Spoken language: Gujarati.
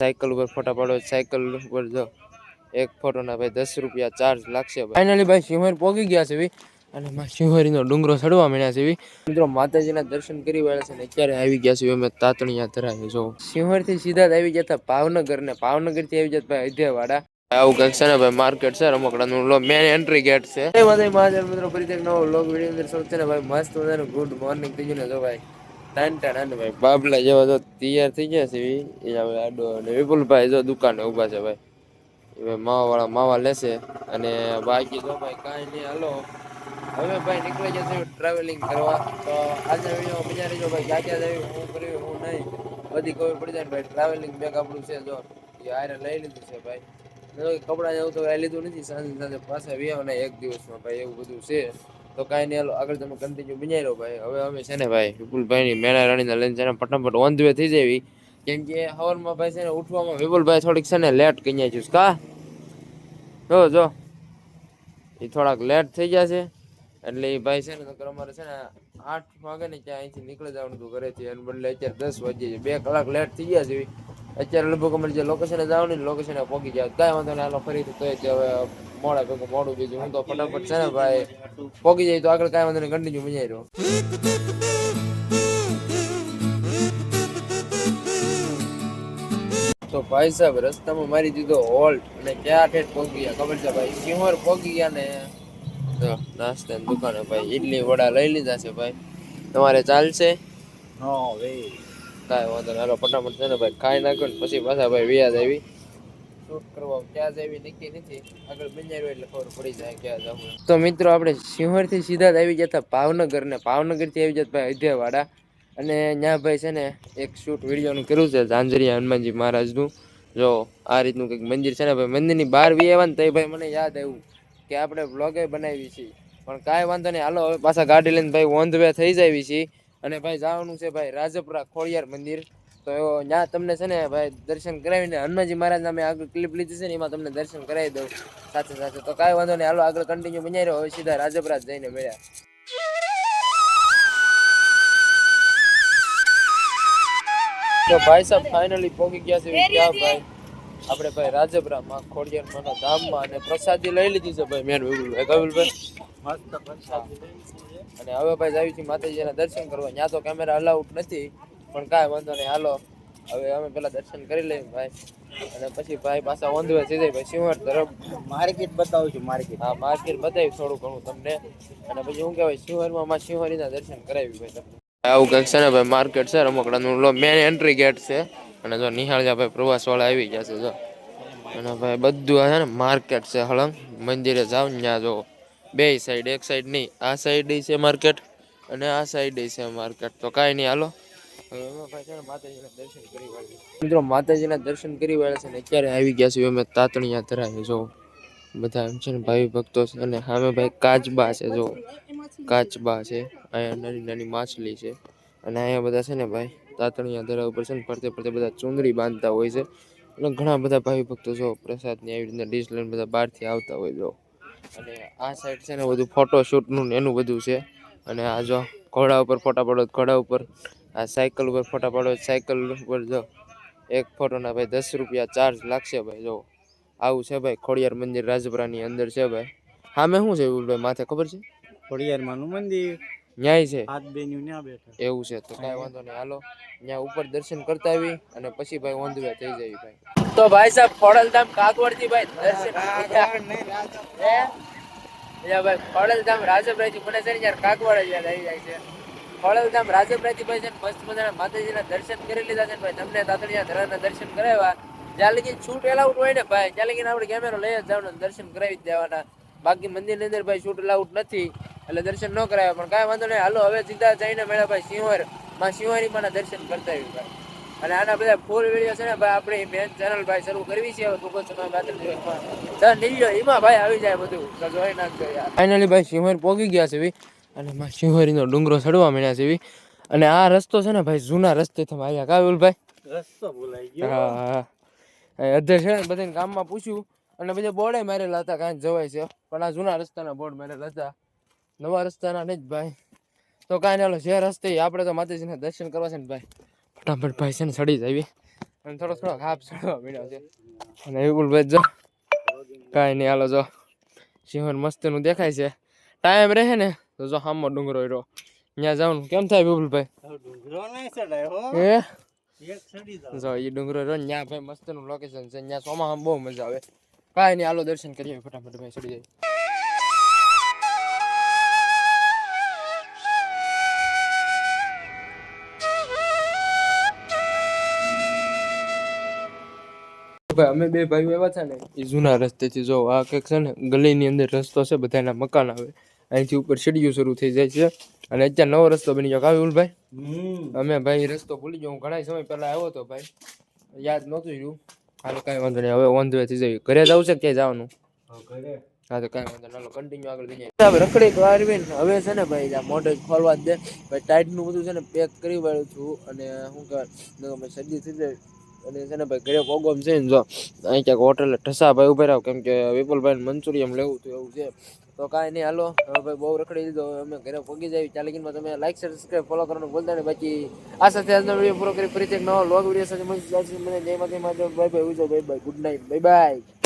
સાયકલ ઉપર ફોટા પાડો, સાયકલ ઉપર જો એક ફોટો ના ભાઈ દસ રૂપિયા ચાર્જ લાગશે ફાઇનલી ભાઈ સિંહર પોગી ગયા છે ભાઈ. અને માં સિંહરીનો ડુંગરો ચડવા માંડ્યા છે મિત્રો માતાજીના દર્શન કરી વાળા છે ને અત્યારે આવી ગયા છે અમે તાતણિયા ધરાવે જો સિંહરથી સીધા જ આવી જતા ભાવનગર ને. ભાવનગરથી આવી જતા ભાઈ અધ્યાવાડા આવું કંઈક છે ને ભાઈ માર્કેટ છે રમકડાનું. મેન એન્ટ્રી ગેટ છે. જય માતાજી મહાજન મિત્રો ફરી નવો લોગ વીડિયો અંદર સૌ છે ને ભાઈ. મસ્ત મજાનું ગુડ મોર્નિંગ થઈ ગયું ને જો ભાઈ. ભાઈ, બાબલા જેવા તો તૈયાર થઈ ગયા છે એ હવે આડો અને વિપુલભાઈ જો દુકાને ઊભા છે ભાઈ. એ માવાવાળા માવા લેશે અને બાકી જો ભાઈ કાંઈ નહીં, હાલો. હવે ભાઈ નીકળી જશે ટ્રાવેલિંગ કરવા. તો આજના વીડિયો મજા રહીજો ભાઈ ક્યાં ક્યાં જવી, હું કર્યું હું નહીં. બધી ખબર પડી જાય ભાઈ ટ્રાવેલિંગ બેગ આપણું છે જો. એ આરે લઈ લીધું છે ભાઈ. કપડાં જેવું તો લીધું નથી, સાંજે સાંજે પાછા વ્યાવ એક દિવસમાં ભાઈ એવું બધું છે. તો કાંઈ નહીં આગળ તમે કન્ટિન્યુ બનાવી રહો ભાઈ. હવે અમે છે ને ભાઈ, વિપુલભાઈની મેળા રાણીને લઈને છે ને ફટાફટ ઓન ધ વે થઈ જવી. કેમ કે હવનમાં ભાઈ છે ને ઉઠવામાં વિપુલભાઈ થોડીક છે ને લેટ કહી જાય છે, કા? જો જો. એ થોડાક લેટ થઈ ગયા છે. એટલે એ ભાઈ છે ને, નકર અમારે છે ને આઠ વાગે ને ત્યાં અહીંથી નીકળી જવાનું હતું ઘરેથી. અને બદલે અત્યારે દસ વાગે છે. બે કલાક લેટ થઈ ગયા છે. અત્યારે લગભગ અમારે જે લોકેશને જવાનું ને લોકેશને પહોંચી જાય કાંઈ વાંધો નહીં, હાલો, ફરીથી તો હવે મોડા ભેગું મોડું બીજું. હું તો ફટાફટ છે ને ભાઈ પહોંચી જાય તો આગળ કાંઈ વાંધો નહીં કન્ટિન્યુ મજા રહ્યો તો ભાઈ સાહેબ, રસ્તામાં મારી દીધો હોલ્ટ અને ક્યાં ઠેઠ પહોંચી ગયા? ખબર છે ભાઈ, સિંહોર પહોંચી ગયા ને. તો નાસ્તાની દુકાને ભાઈ ઇડલી વડા લઈ લીધા છે ભાઈ. તમારે ચાલશે? કાંઈ વાંધો હાલો, ફટાફટ છે ને ભાઈ, ખાઈ નાખ્યો ને પછી પાછા ભાઈ વ્યાજ આવી. શૂટ કરવા ક્યાં જવી નક્કી નથી. આગળ બંજાર એટલે ખબર પડી જાય ક્યાં જવું. તો મિત્રો, આપણે સિંહરથી સીધા જ આવી જતા ભાવનગર ને. ભાવનગરથી આવી જતા ભાઈ અધ્યાવાડા. અને ત્યાં ભાઈ છે ને, એક શૂટ વિડીયોનું કર્યું છે ઝાંઝરિયા હનુમાનજી મહારાજનું. જો આ રીતનું કંઈક મંદિર છે ને ભાઈ, મંદિરની બહાર વી આવ્યા ને તો ભાઈ મને યાદ આવ્યું કે આપણે બ્લોગે બનાવી છીએ પણ કાંઈ વાંધો નહીં, હાલો, હવે પાછા ગાડી લઈને ભાઈ ઓન વે થઈ જાય છીએ અને ભાઈ જવાનું છે ભાઈ રાજપુરા ખોડિયાર મંદિર. તો ત્યાં તમને છે ને ભાઈ દર્શન કરાવીને હનુમાનજી મહારાજના મેં આગળ ક્લિપ લીધી છે ને એમાં તમને દર્શન કરાવી દઉં સાથે સાથે. તો કાંઈ વાંધો નહીં હાલો આગળ કન્ટિન્યુ બની રહ્યો હવે સીધા રાજપુરા જઈને મળ્યા. તો ભાઈ સાહેબ ફાઇનલી પહોંચી ગયા છે. ક્યાં ભાઈ? આપણે ભાઈ રાજપુરા માં ખોડિયાર માના ધામમાં અને પ્રસાદી લઈ લીધી છે ભાઈ મેન વિપુલભાઈ. પ્રસાદી અને હવે ભાઈ જાવી છીએ માતાજીના દર્શન કરવા. ત્યાં તો કેમેરા અલાઉડ નથી પણ કાંઈ વાંધો નહીં. હાલો હવે અમે પેલા દર્શન કરી લઈએ ભાઈ. અને પછી ભાઈ પાછા ધ થઈ જાય ભાઈ સિંહર તરફ. માર્કેટ બતાવું છું માર્કેટ. હા માર્કેટ બતાવી થોડું ઘણું તમને. અને પછી શું કહેવાય સિંહરમાં માં સિંહરીના દર્શન કરાવી ભાઈ તમને. આવું કંઈક છે ને ભાઈ માર્કેટ છે રમકડાનું. મેન એન્ટ્રી ગેટ છે. અને જો નિહાળજા ભાઈ પ્રવાસવાળા આવી ગયા છે, જો. અને ભાઈ બધું છે ને માર્કેટ છે હળંગ મંદિરે જાઓ ત્યાં જો બે સાઈડ એક સાઈડ નહીં આ સાઈડ છે માર્કેટ અને આ સાઈડ છે માર્કેટ તો કાંઈ નહીં, હાલો. મિત્રો, માતાજીના દર્શન કરી વાળા છે ને અત્યારે આવી ગયા છે અમે તાતણિયા ધરાવી જો. બધા એમ છે ને ભાઈ ભક્તો છે અને સામે ભાઈ કાચબા છે, જો. કાચબા છે, અહીંયા નાની નાની માછલી છે. અને અહીંયા બધા છે ને ભાઈ તાતણિયા ધરા ઉપર છે ને ફરતે ફરતે બધા ચુંદડી બાંધતા હોય છે. અને ઘણા બધા ભાઈ ભક્તો જો પ્રસાદની આવી રીતના ડીશ લઈને બધા બહારથી આવતા હોય જો. અને આ સાઈડ છે ને બધું ફોટોશૂટનું એનું બધું છે. અને આ જો ઘોડા ઉપર ફોટા પાડો ઘોડા ઉપર, આ સાયકલ ઉપર ફોટા પાડો સાયકલ ઉપર જો એક ફોટોના ભાઈ દસ રૂપિયા ચાર્જ લાગશે ભાઈ જો. આવું છે ભાઈ ખોડિયાર મંદિર રાજપુરાની અંદર છે ભાઈ. સામે શું છે ભાઈ, માથે ખબર છે? ખોડિયાર માનું મંદિર. ન્યાય છે. હાથ બેન્યું ન્યા બેઠા. એવું છે તો કાંઈ વાંધો નહીં. હાલો ન્યા ઉપર દર્શન કરતા આવી અને પછી ભાઈ ઓન થઈ જાય ભાઈ. તો ભાઈ સાહેબ ખોડલધામ કાગવડથી ભાઈ દર્શન હે? ભાઈ ખોડલધામ રાજપરાય મને છે ને યાર કાગવાડ જ યાદ આવી જાય છે. ખોડલધામ રાજપરાય ભાઈ છે ને મસ્ત મજાના માતાજીના દર્શન કરી લીધા છે ને ભાઈ. તમને તાતણિયા ધરાના દર્શન કરાવ્યા. જ્યાં લગી છૂટ એલાઉટ હોય ને ભાઈ ત્યાં લગી આપણે કેમેરો લઈ જ જવાનું દર્શન કરાવી જ દેવાના. બાકી મંદિરની અંદર ભાઈ છૂટ એલાઉટ નથી. એટલે દર્શન ન કરાવ્યા પણ કાંઈ વાંધો નહીં. હાલો હવે સીધા જઈને મેળા ભાઈ સિંહરમાં સિંહરી પણ દર્શન કરતા આવ્યું ભાઈ. અને આના બધા ફૂલ વીડિયો છે ને ભાઈ આપણી મેન ચેનલ ભાઈ શરૂ કરવી છે હવે ટૂંક સમય બાદ દિવસમાં. નીકળ્યો એમાં ભાઈ આવી જાય બધું. તો જોઈ નાખજો યાર ફાઇનલી ભાઈ સિંહર પોગી ગયા છે ભાઈ. અને માં સિંહરીનો ડુંગરો ચડવા મળ્યા છે ભાઈ. અને આ રસ્તો છે ને ભાઈ જૂના રસ્તેથી અમે આવ્યા કાવ્યુલ ભાઈ? રસ્તો ભૂલાઈ ગયો. હા અધ્યક્ષ છે ને બધાને ગામમાં પૂછ્યું. અને બધા બોર્ડે મારેલા હતા કાંઈ જવાય છે. પણ આ જૂના રસ્તાના બોર્ડ મારેલા હતા. નવા રસ્તાના નહીં જ ભાઈ. તો કાંઈ નહીં ચાલો જે રસ્તે આપણે તો માતાજીના દર્શન કરવા છે ને ભાઈ. ફટાફટ ભાઈ છે ને સડી જાય અને થોડો થોડો હાફ ચડવા મળ્યો છે. અને વિપુલભાઈ જો કાંઈ નહીં હાલો જો. સિંહન મસ્તનું દેખાય છે. ટાઈમ રહે ને તો જો સામો ડુંગરો રહ્યો. ત્યાં જવાનું. કેમ થાય વિપુલભાઈ એ જો એ ડુંગરો રહ્યો ત્યાં ભાઈ મસ્તનું લોકેશન છે. ત્યાં ચોમાસામાં બહુ મજા આવે. કાંઈ નહીં હાલો દર્શન કરીએ. ફટાફટ ભાઈ સડી જાય. ભાઈ અમે બે ભાઈઓ એવા છે ને એ જૂના રસ્તેથી જો આ કંઈક છે ને ગલીની અંદર રસ્તો છે બધાના મકાન આવે. અહીંથી ઉપર સીડીયું શરૂ થઈ જાય છે. અને અત્યારે નવો રસ્તો બની ગયો. કાવ્યુલ ભાઈ અમે ભાઈ રસ્તો ભૂલી ગયો. હું ઘણા સમય પહેલા આવ્યો હતો ભાઈ. યાદ નહોતું રહ્યું. હાલો કાંઈ વાંધો નહીં. હવે ઓન ધ થઈ જાય. ઘરે જવું છે કે ક્યાંય જવાનું? ઘરે. હા તો કાંઈ વાંધો ના કન્ટિન્યુ આગળ જઈએ હવે રખડી કરવી ને હવે છે ને ભાઈ આ મોઢે ખોલવા જ દે. ભાઈ ટાઈટનું બધું છે ને પેક કરી વાળું છું. અને શું કહેવાય? મેં શરદી થઈ જાય. અને છે ને ભાઈ, ઘરે પ્રોગ્રામ છે ને જો, અહીં ક્યાંક હોટલે ઠસા ભાઈ ઊભા રહ્યો કેમ કે વિપુલભાઈ મંચુરિયમ લેવું હતું એવું છે. તો કાંઈ નહીં, હાલો, હવે ભાઈ બહુ રખડી દીધો અમે ઘરે પગી જાય ચાલીકીમાં તમે લાઈક શેર સબસ્ક્રાઈબ ફોલો કરવાનું ભૂલતા નહીં. બાકી આ સાથે આજનો વીડિયો પૂરો કરી, ફરીથી એક નવો લોગ વીડિયો સાથે મળીશું. મને જય માતા bye bye ઉજો bye bye good night bye bye